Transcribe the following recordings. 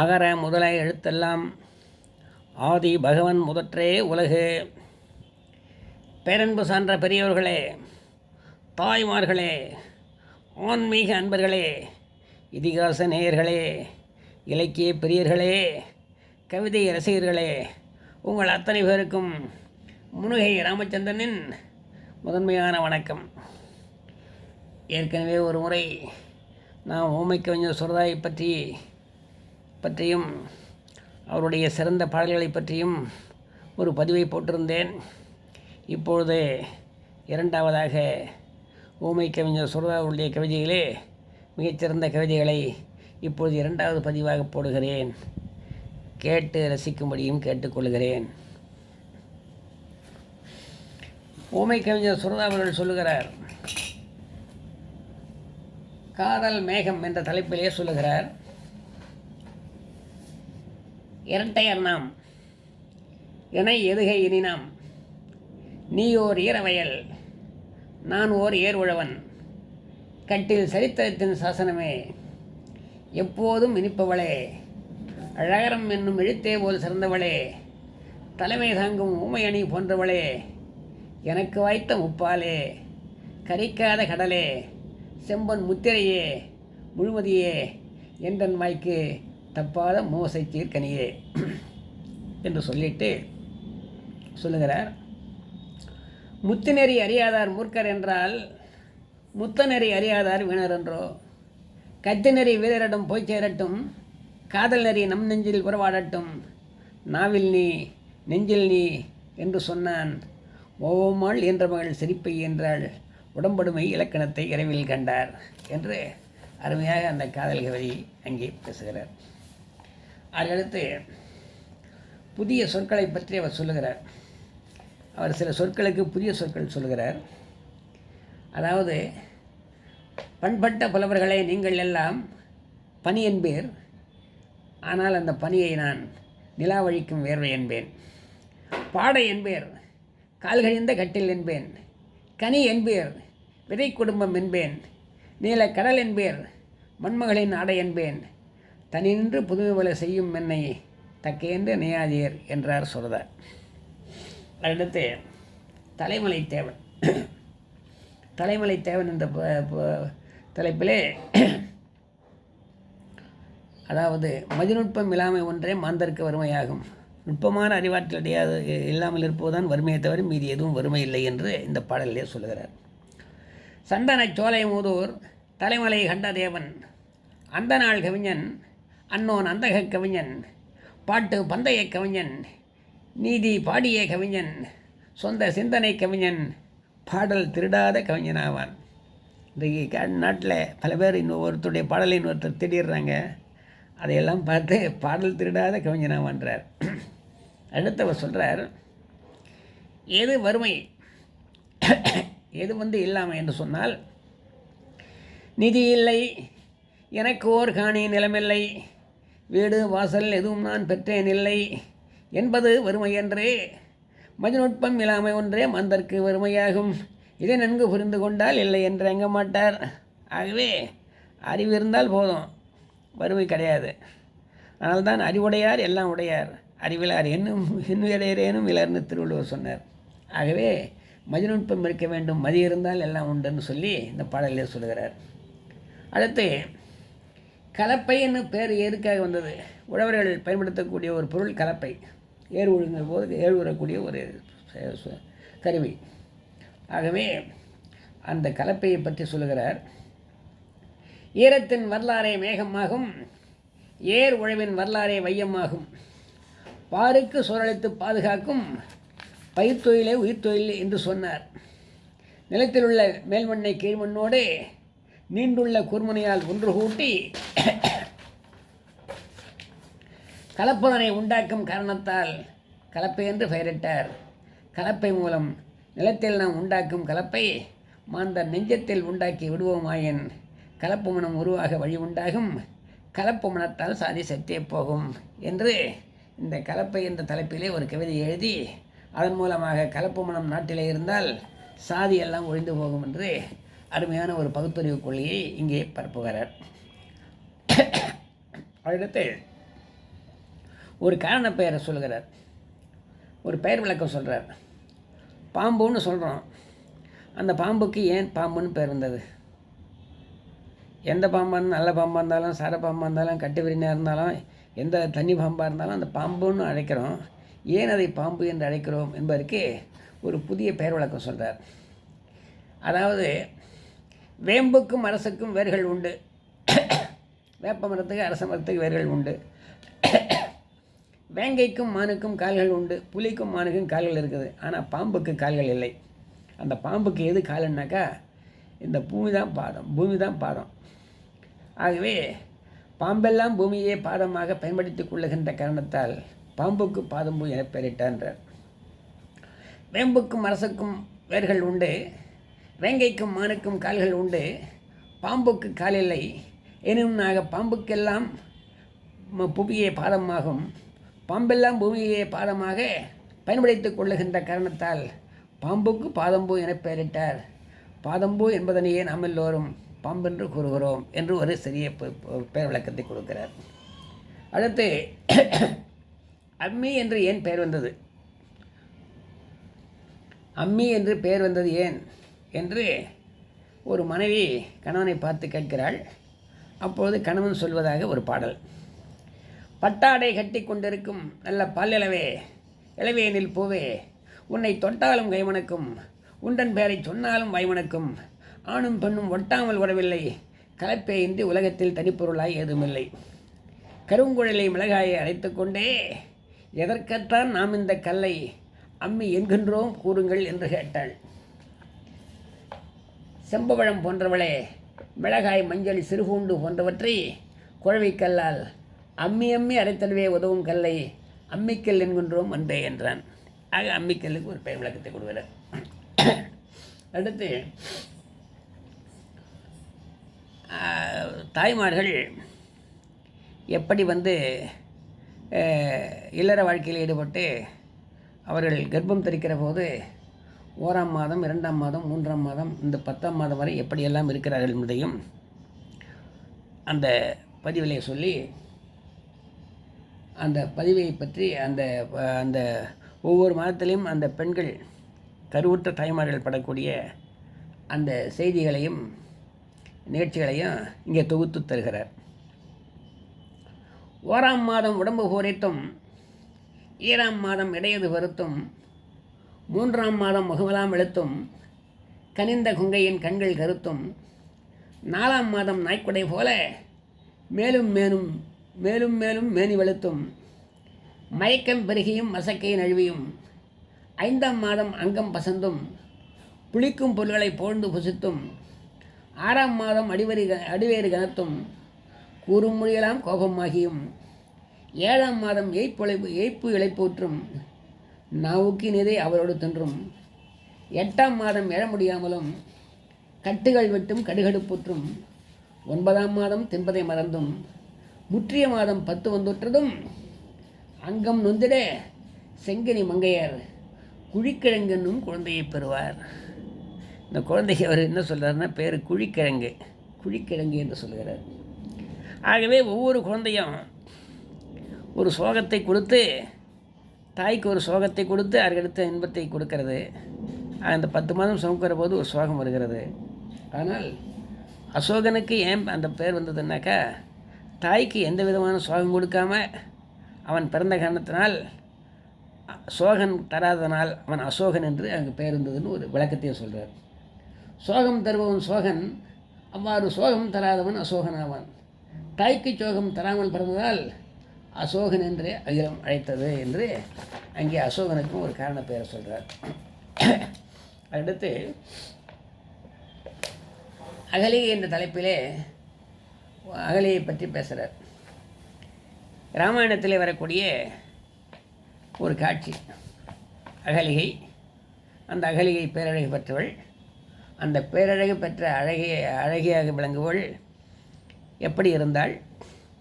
அகர முதல எழுத்தெல்லாம் ஆதி பகவன் முதற்றே உலகு. பேரன்பு சான்ற பெரியவர்களே தாய்மார்களே ஆன்மீக அன்பர்களே இதிகாச நேயர்களே இலக்கிய பெரியர்களே கவிதை ரசிகர்களே உங்கள் அத்தனை பேருக்கும் முனுகை ராமச்சந்திரனின் முதன்மையான வணக்கம். ஏற்கனவே ஒரு முறை நான் ஊமை கவிஞர் சுரதாயை பற்றி பற்றியும் அவருடைய சிறந்த பாடல்களை பற்றியும் ஒரு பதிவை போட்டிருந்தேன். இப்பொழுது இரண்டாவதாக ஊமை கவிஞர் சுரதாவுடைய கவிதைகளே மிகச்சிறந்த கவிதைகளை இப்பொழுது இரண்டாவது பதிவாக போடுகிறேன். கேட்டு ரசிக்கும்படியும் கேட்டுக்கொள்கிறேன். ஊமை கவிஞர் சுரதா அவர்கள் சொல்லுகிறார் காதல் மேகம் என்ற தலைப்பிலே சொல்லுகிறார் இரட்டையர் நாம் என எதுகை இனினாம் நீ ஓர் ஈரவயல் நான் ஓர் ஏர் உழவன் கட்டில் சரித்திரத்தின் சாசனமே எப்போதும் இனிப்பவளே. அழகரம் என்னும் எழுத்தே போல் சிறந்தவளே. தலைமை தாங்கும் ஊமையணி போன்றவளே. எனக்கு வாய்த்த முப்பாலே கரிக்காத கடலே. செம்பன் முத்திரையே முழுமதியே. என்றன் வாய்க்கு தப்பாத மோசை சீர்கனியே என்று சொல்லிட்டு சொல்லுகிறார். முத்துநெறி அறியாதார் மூர்க்கர் என்றால் முத்தநெறி அறியாதார் வீணர் என்றோ கத்திநெறி வீரரிடம் போய் சேரட்டும் காதல் நெறி நம் நெஞ்சில் உறவாடட்டும் நாவில் நீ நெஞ்சில் நீ என்று சொன்னான். ஓமாள் என்ற மகள் சிரிப்பை என்றாள் உடம்படுமை இலக்கணத்தை இரவில் கண்டார் என்று அருமையாக அந்த காதல் கவிதை அங்கே பேசுகிறார். அடுத்து புதிய சொற்களை பற்றி அவர் சொல்லுகிறார். அவர் சில சொற்களுக்கு புதிய சொற்கள் சொல்லுகிறார். அதாவது பண்பட்ட புலவர்களே நீங்கள் எல்லாம் பனி என்பேர். ஆனால் அந்த பனியை நான் நிலாவழிக்கும் வேர்வை என்பேன். பாடை என்பேர். கால்கழிந்த கட்டில் என்பேன். கனி என்பேர். விதை குடும்பம் என்பேன். நீல கடல் என்பேர். மண்மகளின் ஆடை என்பேன். தனின்று புதுமை போல செய்யும் என்னை தக்கேன்று நியாதியர் என்றார் சொல்கிறார் அடுத்து தலைமலை தேவன். தலைமலை தேவன் என்ற தலைப்பிலே அதாவது மதிநுட்பம் இல்லாமை ஒன்றே மாந்தருக்கு வறுமையாகும். நுட்பமான அறிவாற்றல் அடையாது இல்லாமல் இருப்பதுதான் வறுமையை தவிர மீதி எதுவும் வறுமை இல்லை என்று இந்த பாடலிலே சொல்லுகிறார். சந்தனச் சோலை மூதூர் தலைமலை கண்டதேவன். அந்த நாள் கவிஞன் அன்னோன் அந்தக கவிஞன் பாட்டு பந்தய கவிஞன் நீதி பாடிய கவிஞன் சொந்த சிந்தனை கவிஞன் பாடல் திருடாத கவிஞனாவான் இன்றைக்கு நாட்டில் பல பேர் இன்னொருத்தருடைய பாடலை இன்னொருத்தர் திடீர்றாங்க அதையெல்லாம் பார்த்து பாடல் திருடாத கவிஞனாவான்றார் அடுத்தவர் சொல்கிறார் எது வறுமை? எது வந்து இல்லாமல் என்று சொன்னால் நிதி இல்லை எனக்கு ஓர் காணி நிலமில்லை. வீடு வாசல் எதுவும் நான் பெற்றேன் இல்லை. என்பது வறுமையன்றே. மதிநுட்பம் இல்லாமை ஒன்றே மந்தற்கு வறுமையாகும். இதை நன்கு புரிந்து கொண்டால் இல்லை என்று எங்க மாட்டார்? ஆகவே அறிவு இருந்தால் போதும். வறுமை கிடையாது. அதனால்தான் அறிவுடையார் எல்லாம் உடையார். அறிவிலார் என்னும் இன்னுடையரேனும் இலர்னு திருவள்ளுவர் சொன்னார். ஆகவே மதிநுட்பம் இருக்க வேண்டும். மதி இருந்தால் எல்லாம் உண்டுன்னு சொல்லி இந்த பாடலில் சொல்லுகிறார். அடுத்து கலப்பை என்னும் பேர் ஏருக்காக வந்தது. உழவர்கள் பயன்படுத்தக்கூடிய ஒரு பொருள் கலப்பை. ஏர் உழுங்கிற போது ஏர் உறக்கூடிய ஒரு கருவி. ஆகவே அந்த கலப்பையை பற்றி சொல்லுகிறார். ஈரத்தின் வரலாறே மேகமாகும். ஏர் உழவின் வரலாறே வையமாகும். பாருக்கு சுரளித்து பாதுகாக்கும். பயிர்த்தொழிலே உயிர்த்தொழில் என்று சொன்னார். நிலத்தில் உள்ள மேல்மண்ணை கீழ்மண்ணோடு நீண்டுள்ள கூர்முனையால் ஒன்று கூட்டி கலப்பதனை உண்டாக்கும் காரணத்தால் கலப்பை என்று பெயரிட்டார். கலப்பை மூலம் நிலத்தில் நாம் உண்டாக்கும் கலப்பை மாந்த நெஞ்சத்தில் உண்டாக்கி விடுவோமாயின் கலப்பு மனம் உருவாக வழி உண்டாகும். கலப்பு மனத்தால் சாதி செத்தே போகும் என்று இந்த கலப்பை என்ற தலைப்பிலே ஒரு கவிதை எழுதி அதன் மூலமாக கலப்பு மனம் நாட்டிலே இருந்தால் சாதி எல்லாம் ஒழிந்து போகும் என்று அருமையான ஒரு பகுத்தறிவு கொள்கையை இங்கே பரப்புகிறார். அடுத்து ஒரு காரண பெயரை சொல்கிறார். ஒரு பெயர் விளக்கம் சொல்கிறார் பாம்புன்னு சொல்கிறோம் அந்த பாம்புக்கு ஏன் பாம்புன்னு பேர் வந்தது? எந்த பாம்பாக இருந்தாலும் நல்ல பாம்பாக இருந்தாலும் சார பாம்பாக இருந்தாலும் கட்டு விரினாக இருந்தாலும் எந்த தண்ணி பாம்பாக இருந்தாலும் அந்த பாம்புன்னு அழைக்கிறோம். ஏன் அதை பாம்பு என்று அழைக்கிறோம் என்பதற்கு ஒரு புதிய பெயர் விளக்கம் சொல்கிறார் அதாவது வேம்புக்கும் அரசுக்கும் வேர்கள் உண்டு. வேப்ப மரத்துக்கு அரச மரத்துக்கு வேர்கள் உண்டு. வேங்கைக்கும் மானுக்கும் கால்கள் உண்டு. புலிக்கும் மானுக்கும் கால்கள் இருக்குது. ஆனால் பாம்புக்கு கால்கள் இல்லை. அந்த பாம்புக்கு எது காலுன்னாக்கா இந்த பூமி தான் பாதம். பூமி தான் பாதம். ஆகவே பாம்பெல்லாம் பூமியே பாதமாக பயன்படுத்திக் கொள்ளுகின்ற காரணத்தால் பாம்புக்கு பாதம்பூ என பெயரிட்டான்றார் வேம்புக்கும் அரசுக்கும் வேர்கள் உண்டு. வேங்கைக்கும் மானுக்கும் கால்கள் உண்டு. பாம்புக்கு கால் இல்லை. எனினும்னாக பாம்புக்கெல்லாம் ம- புவியே பாதமாகும். பாம்பெல்லாம் பூமியே பாதமாக பயன்படுத்திக் கொள்ளுகின்ற காரணத்தால் பாம்புக்கு பாதம்பூ என பெயரிட்டார். பாதம்பூ என்பதனையே நாம் எல்லோரும் பாம்பென்று கூறுகிறோம் என்று ஒரு சிறிய பெயர் விளக்கத்தை கொடுக்கிறார். அடுத்து அம்மி என்று ஏன் பெயர் வந்தது? அம்மி என்று பெயர் வந்தது ஏன்? என்று ஒரு மனைவி கணவனை பார்த்து கேட்கிறாள். அப்பொழுது கணவன் சொல்வதாக ஒரு பாடல். பட்டாடை கட்டி கொண்டிருக்கும் நல்ல பல்லிளவே இளவேனில் பூவே உன்னை தொட்டாலும் கைமணக்கும் உண்டன் பெயரை சொன்னாலும் வைமணக்கும் ஆணும் பெண்ணும் ஒட்டாமல் வரவில்லை கலப்பே இன்றி உலகத்தில் தனிப்பொருளாய் ஏதுமில்லை. கருங்குழலை மிளகாயை அரைத்துக்கொண்டே எதற்கத்தான் நாம் இந்த கல்லை அம்மி என்கின்றோம்? கூறுங்கள் என்று கேட்டாள். செம்பவழம் போன்றவளே மிளகாய் மஞ்சள் சிறுகூண்டு போன்றவற்றை குழவிக்கல்லால் அம்மி அம்மி அரைத்தடவே உதவும் கல்லை அம்மிக்கல் என்கின்றோம் அன்றே என்றான். ஆக அம்மிக்கல்லுக்கு ஒரு பெயர் விளக்கத்தை கொடுக்கிறார். அடுத்து தாய்மார்கள் எப்படி வந்து இல்லற வாழ்க்கையில் ஈடுபட்டு அவர்கள் கர்ப்பம் தரிக்கிற போது ஓராம் மாதம் இரண்டாம் மாதம் மூன்றாம் மாதம் இந்த பத்தாம் மாதம் வரை எப்படியெல்லாம் இருக்கிறார்கள் என்பதையும் அந்த பதிவிலே சொல்லி அந்த பதிவை பற்றி அந்த அந்த ஒவ்வொரு மாதத்திலையும் அந்த பெண்கள் கருவுற்ற தாய்மார்கள் படக்கூடிய அந்த செய்திகளையும் நிகழ்ச்சிகளையும் இங்கே தொகுத்து தருகிறார். ஓராம் மாதம் உடம்பு குறைத்தும் ஈராம் மாதம் இடையது வருத்தும் மூன்றாம் மாதம் முகமெல்லாம் எழுத்தும் கனிந்த குங்கையின் கண்கள் கருத்தும் நாலாம் மாதம் நாய்க்குடை போல மேலும் மேலும் மேலும் மேலும் மேனி வெளுத்தும் மயக்கம் பெருகியும் மசக்கையும் அழுவியும் ஐந்தாம் மாதம் அங்கம் பசந்தும் புளிக்கும் பொருள்களை போழ்ந்து புசித்தும் ஆறாம் மாதம் அடிவரி அடிவேறு கனத்தும் கூறும் மொழியெல்லாம் கோபமாகியும் ஏழாம் மாதம் எய்ப்பொழைப்பு எய்ப்பு இழைப்பூற்றும் நாவுக்கினதே அவரோடு தின்றும். எட்டாம் மாதம் எழ முடியாமலும் கட்டுகள் வெட்டும் கடுகடுப்புற்றும். ஒன்பதாம் மாதம் தின்பதை மறந்தும். முற்றிய மாதம் பத்து வந்துற்றதும். அங்கம் நொந்திட செங்கனி மங்கையர் குழிக்கிழங்குன்னும் குழந்தையை பெறுவார். இந்த குழந்தைக்கு அவர் என்ன சொல்கிறாருன்னா பேர் குழிக்கிழங்கு. குழிக்கிழங்கு என்று சொல்கிறார் ஆகவே ஒவ்வொரு குழந்தையும் ஒரு சோகத்தை கொடுத்து தாய்க்கு ஒரு சோகத்தை கொடுத்து அதுக்கடுத்த இன்பத்தை கொடுக்கறது. அந்த பத்து மாதம் சுமக்கிற போது ஒரு சோகம் வருகிறது. ஆனால் அசோகனுக்கு ஏன் அந்த பேர் வந்ததுன்னாக்கா தாய்க்கு எந்த விதமான சோகம் கொடுக்காம அவன் பிறந்த காரணத்தினால் சோகன் தராதனால் அவன் அசோகன் என்று அங்கே பெயர் இருந்ததுன்னு ஒரு விளக்கத்தையும் சொல்கிறார் சோகம் தருபவன் சோகன் அவ்வாறு சோகம் தராதவன் அசோகன் ஆவான். தாய்க்கு சோகம் தராமல் பிறந்ததால் அசோகன் என்று அகிலம் அழைத்தது என்று அங்கே அசோகனுக்கும் ஒரு காரண பெயரை சொல்கிறார் அடுத்து அகலிகை என்ற தலைப்பிலே அகலியை பற்றி பேசுகிறார் ராமாயணத்தில் வரக்கூடிய ஒரு காட்சி அகலிகை. அந்த அகலிகை பேரழகு பெற்றவள். அந்த பேரழகு பெற்ற அழகிய அழகியாக விளங்குவள் எப்படி இருந்தாள்?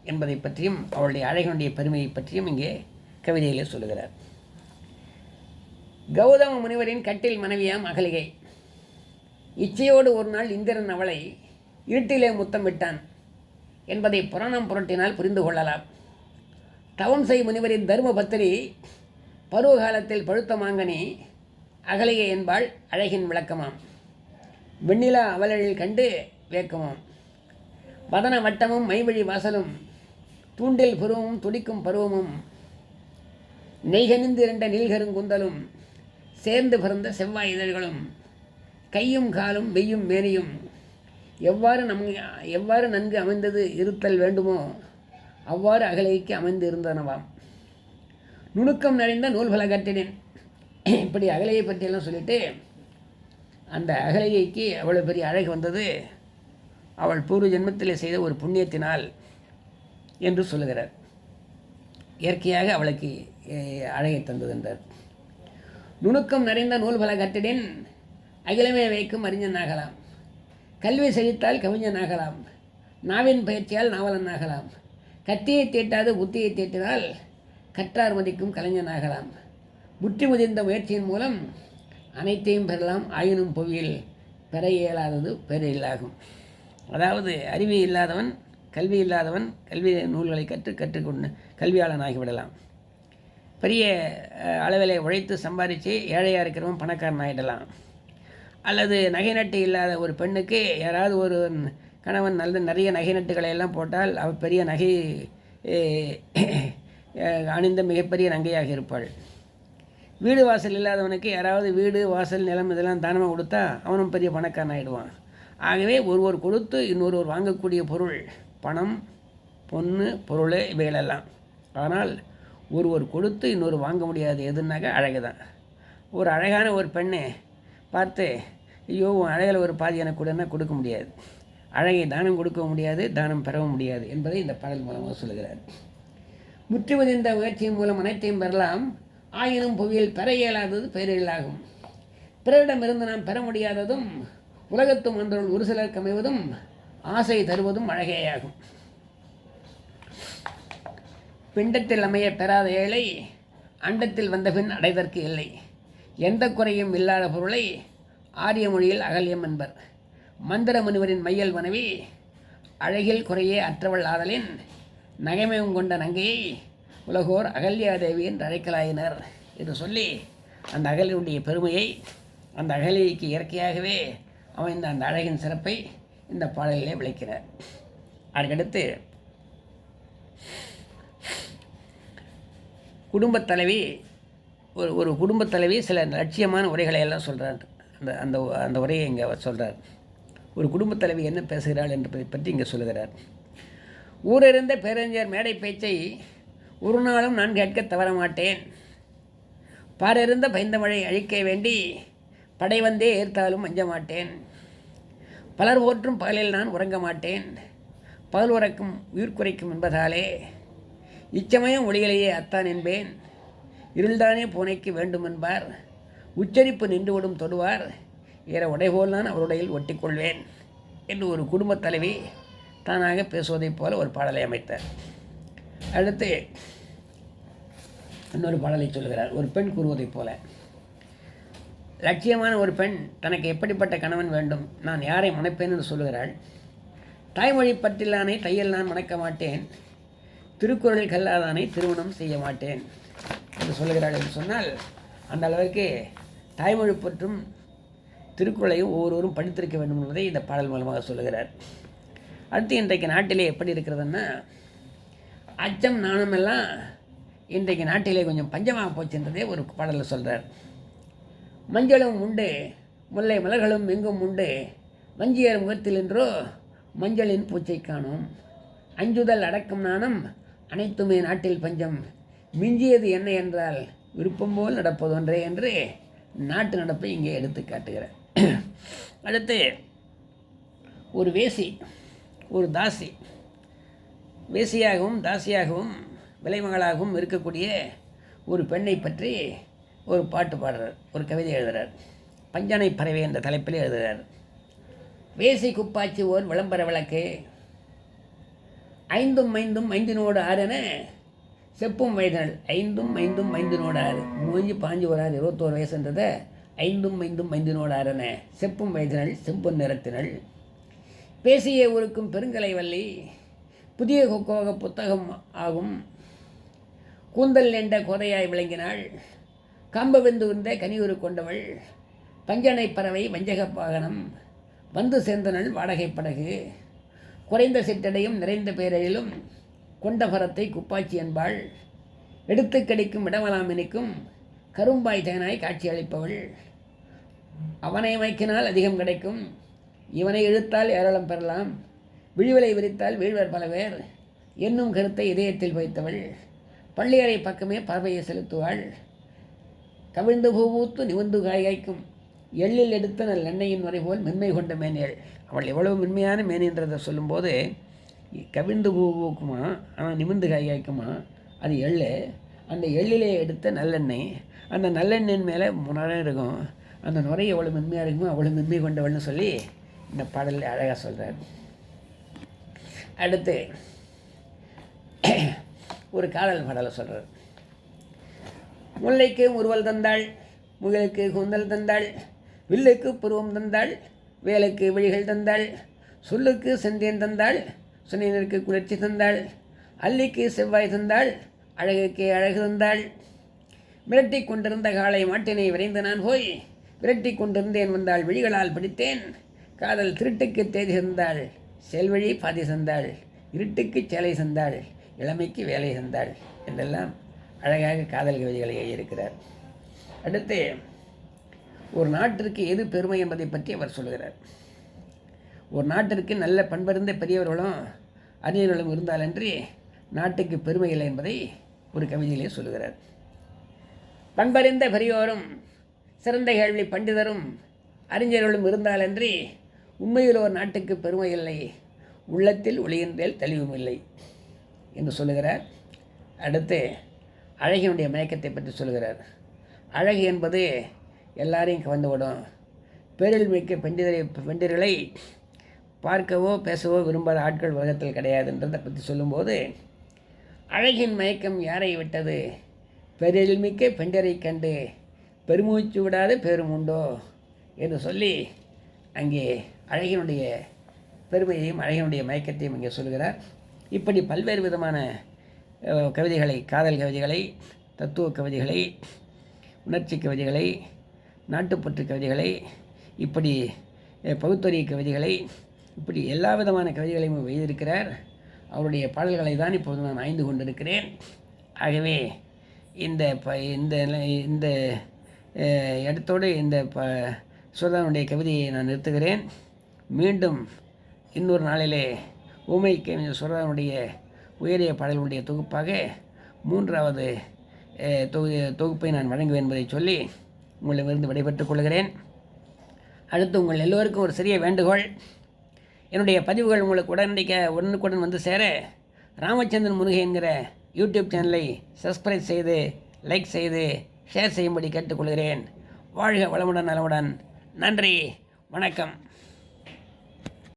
என்பதை பற்றியும் அவளுடைய அழகினுடைய பெருமையை பற்றியும் இங்கே கவிதையிலே சொல்லுகிறார். கௌதம முனிவரின் கட்டில் மனைவியாம் அகலிகை இச்சையோடு ஒரு நாள் இந்திரன் அவளை இருட்டிலே முத்தமிட்டான் என்பதை புராணம் புரட்டினால் புரிந்து கொள்ளலாம். தவம்சை செய் முனிவரின் தர்மபத்திரி பருவகாலத்தில் பருவ காலத்தில் பழுத்த மாங்கனி அகலிகை என்பாள் அழகின் விளக்கமாம். வெண்ணிலா அவலழில் கண்டு வேக்கமாம். வதன வட்டமும் மைவழி வாசலும் தூண்டில் பருவமும் துடிக்கும் பருவமும் நெய்கனிந்து இரண்ட நீள்கருங்குந்தலும் சேர்ந்து பிறந்த செவ்வாய் இதழ்களும் கையும் காலும் வெய்யும் மேனியும் எவ்வாறு நம் எவ்வாறு நன்கு அமைந்தது இருத்தல் வேண்டுமோ அவ்வாறு அகலைக்கு அமைந்து இருந்தனவாம். நுணுக்கம் நிறைந்த நூல்பல கட்டினேன் இப்படி அகலையை பற்றியெல்லாம் சொல்லிட்டு அந்த அகலையைக்கு அவ்வளோ பெரிய அழகு வந்தது. அவள் பூர்வ ஜென்மத்தில் செய்த ஒரு புண்ணியத்தினால் என்று சொல்லுகிறார். இயற்கையாக அவளுக்கு அழகை தந்தது என்றார். நுணுக்கம் நிறைந்த நூல் பல கட்டிடின் அகிலமே வைக்கும் அறிஞனாகலாம். கல்வி செழித்தால் கவிஞனாகலாம். நாவின் பயிற்சியால் நாவலனாகலாம். கத்தியை தீட்டாது புத்தியை தீட்டினால் கற்றார் மதிக்கும் கலைஞனாகலாம். புற்றி முதிர்ந்த முயற்சியின் மூலம் அனைத்தையும் பெறலாம். ஆயினும் புவியில் பெற இயலாதது பெற இல்லாகும் அதாவது அறிவு இல்லாதவன் கல்வி இல்லாதவன் கல்வி நூல்களை கற்று கற்றுக்கொண்டு கல்வியாளன் ஆகிவிடலாம் பெரிய அஹ், அளவிலே உழைத்து சம்பாதிச்சு ஏழையாக இருக்கிறவன் பணக்காரன் ஆகிடலாம் அல்லது நகை நட்டு இல்லாத ஒரு பெண்ணுக்கு யாராவது ஒரு கணவன் நல்ல நிறைய நகை நட்டுகளை எல்லாம் போட்டால் அவள் பெரிய நகை அணிந்த மிகப்பெரிய நங்கையாக இருப்பாள். வீடு வாசல் இல்லாதவனுக்கு யாராவது வீடு வாசல் நிலம் இதெல்லாம் தானமாக கொடுத்தா அவனும் பெரிய பணக்காரன் ஆகிடுவான் ஆகவே ஒருவர் கொடுத்து இன்னொருவர் வாங்கக்கூடிய பொருள் பணம் பொண்ணு பொருள் இவைகளெல்லாம். ஆனால் ஒருவர் கொடுத்து இன்னொரு வாங்க முடியாது எதுனாக்கா அழகு தான் ஒரு அழகான ஒரு பெண்ணை பார்த்து ஐயோ உன் அழகில் ஒரு பாதி எனக்கு கொடுன்னா கொடுக்க முடியாது. அழகை தானம் கொடுக்க முடியாது தானம் பெறவும் முடியாது என்பதை இந்த பாடல் மூலமாக சொல்லுகிறார். முற்றுவதிந்த முயற்சியின் மூலம் அனைத்தையும் பெறலாம். ஆயினும் புவியில் பெற இயலாதது பேரிலாகும் பிறரிடமிருந்து நாம் பெற முடியாததும் உலகத்து மன்றோல் ஒரு சிலருக்கு அமைவதும் ஆசை தருவதும் அழகேயாகும். பிண்டத்தில் அமைய பெறாத ஏழை அண்டத்தில் வந்தபின் அடைதற்கு இல்லை. எந்த குறையும் இல்லாத பொருளை ஆரிய மொழியில் அகல்யம் என்பர். மந்திர முனிவரின் மையல் மனைவி அழகில் குறையே அற்றவள் ஆதலின் நகைமையும் கொண்ட நங்கையை உலகோர் அகல்யாதேவி என்று அழைக்கலாயினர் என்று சொல்லி அந்த அகலியுடைய பெருமையை அந்த அகலியைக்கு இயற்கையாகவே அமைந்த அந்த அழகின் சிறப்பை இந்த பாடலிலே விளைக்கிறார் அதுக்கடுத்து குடும்பத் தலைவி ஒரு ஒரு குடும்பத் தலைவி சில லட்சியமான உரைகளை எல்லாம் சொல்கிறார் அந்த அந்த அந்த உரையை இங்கே அவர் சொல்கிறார் ஒரு குடும்பத் தலைவி என்ன பேசுகிறாள் என்பதை பற்றி இங்கே சொல்லுகிறார். ஊரிருந்த பேரறிஞர் மேடை பேச்சை ஒரு நாளும் நான் கேட்க தவற மாட்டேன். பாரிருந்த பைந்தமழை அழிக்க வேண்டி படை வந்தே ஏற்றாலும் அஞ்ச மாட்டேன். பலர் போற்றும் பகலில் நான் உறங்க மாட்டேன். பகல் உறக்கும் உயிர் குறைக்கும் என்பதாலே இச்சமயம் ஒளிகளையே அத்தான் என்பேன். இருள்தானே பூனைக்கு வேண்டும் என்பார். உச்சரிப்பு நின்றுவிடும் தொடுவார். ஏற உடைபோல் நான் அவருடையில் ஒட்டிக்கொள்வேன் என்று ஒரு குடும்பத் தலைவி தானாக பேசுவதைப் போல ஒரு பாடலை அமைத்தார். அடுத்து இன்னொரு பாடலை சொல்கிறார். ஒரு பெண் கூறுவதைப் போல. லட்சியமான ஒரு பெண் தனக்கு எப்படிப்பட்ட கணவன் வேண்டும்? நான் யாரை மணப்பேன் என்று சொல்லுகிறாள். தாய்மொழி பற்றில்லானை தையல் நான் மணக்க மாட்டேன். திருக்குறள் கல்லாதானை திருமணம் செய்ய மாட்டேன் என்று சொல்லுகிறாள் என்று சொன்னால் அந்த அளவிற்கு தாய்மொழி பற்றும் திருக்குறளையும் ஒவ்வொருவரும் படித்திருக்க வேண்டும் என்பதை இந்த பாடல் மூலமாக சொல்லுகிறார். அடுத்து இன்றைக்கு நாட்டிலே எப்படி இருக்கிறதுன்னா அச்சம் நாணமெல்லாம் இன்றைக்கு நாட்டிலே கொஞ்சம் பஞ்சமாக போச்சுன்றதே ஒரு பாடலில் சொல்கிறார் மஞ்சளும் உண்டு முல்லை மலர்களும் எங்கும் உண்டு. வஞ்சியர் முகத்தில் என்றோ மஞ்சளின் பூச்சை காணோம். அஞ்சுதல் அடக்கம் நாணம் அனைத்துமே நாட்டில் பஞ்சம். மிஞ்சியது என்ன என்றால் விருப்பம் போல் நடப்பதொன்றே என்று நாட்டு நடப்பை இங்கே எடுத்து காட்டுகிறார். அடுத்து ஒரு வேசி ஒரு தாசி. வேசியாகவும் தாசியாகவும் விலைமகளாகவும் இருக்கக்கூடிய ஒரு பெண்ணை பற்றி ஒரு பாட்டு பாடுறார் ஒரு கவிதை எழுதுகிறார் பஞ்சனை பறவை என்ற தலைப்பில் எழுதுகிறார் வேசி குப்பாச்சி ஓர் விளம்பர விளக்கு. ஐந்தும் ஐந்தும் ஐந்தினோடு ஆறுன செப்பும் வயதினள். ஐந்தும் ஐந்தும் ஐந்தினோடு ஆறு. மூஞ்சி பாஞ்சு ஒரு ஆறு இருபத்தோரு வயசுன்றதை ஐந்தும் ஐந்தும் ஐந்தினோடு ஆறுன செப்பும் வயதினல் செம்பொன் நிறத்தினல் பேசிய ஊருக்கும் பெருங்கலை வள்ளி புதிய கொக்கோக புத்தகம் ஆகும். கூந்தல் நின்ற கொதையாய் விளங்கினாள். காம்ப வெந்து கனியுறு கொண்டவள். பஞ்சனை பறவை வஞ்சக வாகனம். வந்து சேர்ந்தனள் வாடகை படகு. குறைந்த சிற்றடையும் நிறைந்த பேரையிலும் கொண்ட பரத்தை குப்பாச்சி என்பாள். எடுத்து கடிக்கும் இடமலாம் இனிக்கும் கரும்பாய் தேனாய் காட்சி அளிப்பவள். அவனை மயக்கினால் அதிகம் கிடைக்கும். இவனை இழுத்தால் ஏராளம் பெறலாம். விழிவலை விரித்தால் வீழ்வர் பல பேர். என்னும் கருத்தை இதயத்தில் வைத்தவள். பள்ளியறை பக்கமே பார்வையை செலுத்துவாள். கவிழ்ந்து பூவூத்து நிமிர்ந்து காய்காய்க்கும் எள்ளில் எடுத்த நல் எண்ணெயின் வரை போல் மென்மை கொண்ட மேனியல். அவள் எவ்வளவு மென்மையான மேனின்றதை சொல்லும்போது கவிழ்ந்து பூவுக்குமா ஆனால் நிமிர்ந்து காய்காய்க்குமா அது எள்ளு. அந்த எள்ளிலே எடுத்த நல்லெண்ணெய். அந்த நல்லெண்ணெயின் மேலே நுரை இருக்கும். அந்த நுரை எவ்வளோ மென்மையாக இருக்குமோ அவ்வளோ மென்மை கொண்டவள்னு சொல்லி இந்த பாடலில் அழகாக சொல்கிறார் அடுத்து ஒரு காதல் பாடலை சொல்கிறார் முல்லைக்கு முறுவல் தந்தாள் முயலுக்கு கூந்தல் தந்தாள் வில்லுக்கு புருவம் தந்தாள் வேலைக்கு விழிகள் தந்தாள் சொல்லுக்கு செந்தேன் தந்தாள் சுனையினருக்கு குளிர்ச்சி தந்தாள் அல்லிக்கு செவ்வாய் தந்தாள் அழகுக்கு அழகு தந்தாள். விரட்டி கொண்டிருந்த காலை மாட்டினை விரைந்து நான் போய் விரட்டி கொண்டிருந்தேன் வந்தாள் விழிகளால் பிடித்தேன். காதல் திருட்டுக்கு தேதி தந்தாள் செல்வழி பாதி சந்தாள் இருட்டுக்கு சேலை சந்தாள் இளமைக்கு வேலை சந்தாள் என்றெல்லாம் அழகாக காதல் கவிதைகளை எழுதியிருக்கிறார். அடுத்து ஒரு நாட்டிற்கு எது பெருமை என்பதை பற்றி அவர் சொல்கிறார். ஒரு நாட்டிற்கு நல்ல பண்பறிந்த பெரியவர்களும் அறிஞர்களும் இருந்தாலன்றி நாட்டுக்கு பெருமை இல்லை என்பதை ஒரு கவிதையிலே சொல்கிறார். பண்பறிந்த பெரியோரும் சிறந்த கேள்வி பண்டிதரும் அறிஞர்களும் இருந்தாலன்றி உண்மையில் ஒரு நாட்டுக்கு பெருமை இல்லை. உள்ளத்தில் ஒளியின்றேல் தெளிவும் இல்லை என்று சொல்லுகிறார் அடுத்து அழகினுடைய மயக்கத்தை பற்றி சொல்கிறார். அழகு என்பது எல்லாரையும் கவர்ந்துவிடும். பேரில் மிக்க பெண்டிதரை பெண்டிர்களை பார்க்கவோ பேசவோ விரும்பாத ஆட்கள் உலகத்தில் கிடையாதுன்றதை பற்றி சொல்லும்போது அழகின் மயக்கம் யாரை விட்டது? பெரில் மிக்க பெண்டரை கண்டு பெருமூச்சு விடாத பேரும் உண்டோ என்று சொல்லி அங்கே அழகினுடைய பெருமையையும் அழகினுடைய மயக்கத்தையும் இங்கே சொல்கிறார். இப்படி பல்வேறு விதமான கவிதைகளை காதல் கவிதைகளை தத்துவ கவிதைகளை உணர்ச்சி கவிதைகளை நாட்டுப்பற்று கவிதைகளை இப்படி பகுத்தறிய கவிதைகளை இப்படி எல்லா விதமான கவிதைகளையும் வைத்திருக்கிறார் அவருடைய பாடல்களை தான் இப்போது நான் ஆய்ந்து கொண்டிருக்கிறேன். ஆகவே இந்த ப இந்த இந்த இடத்தோடு இந்த ப சுரதானுடைய கவிதையை நான் நிறுத்துகிறேன். மீண்டும் இன்னொரு நாளிலே ஊமை கவிஞர் சுரதானுடைய உயரிய பாடல்களுடைய தொகுப்பாக மூன்றாவது தொகு தொகுப்பை நான் வழங்குவேன் என்பதை சொல்லி உங்களிடமிருந்து விடைபெற்றுக் கொள்கிறேன். அடுத்து உங்கள் எல்லோருக்கும் ஒரு சிறிய வேண்டுகோள். என்னுடைய பதிவுகள் உங்களுக்கு உடனடிக்க உடனுக்குடன் வந்து சேர ராமச்சந்திரன் முருகை என்கிற யூடியூப் சேனலை சப்ஸ்கிரைப் செய்து லைக் செய்து ஷேர் செய்யும்படி கேட்டுக்கொள்கிறேன். வாழ்க வளமுடன் நலமுடன். நன்றி. வணக்கம்.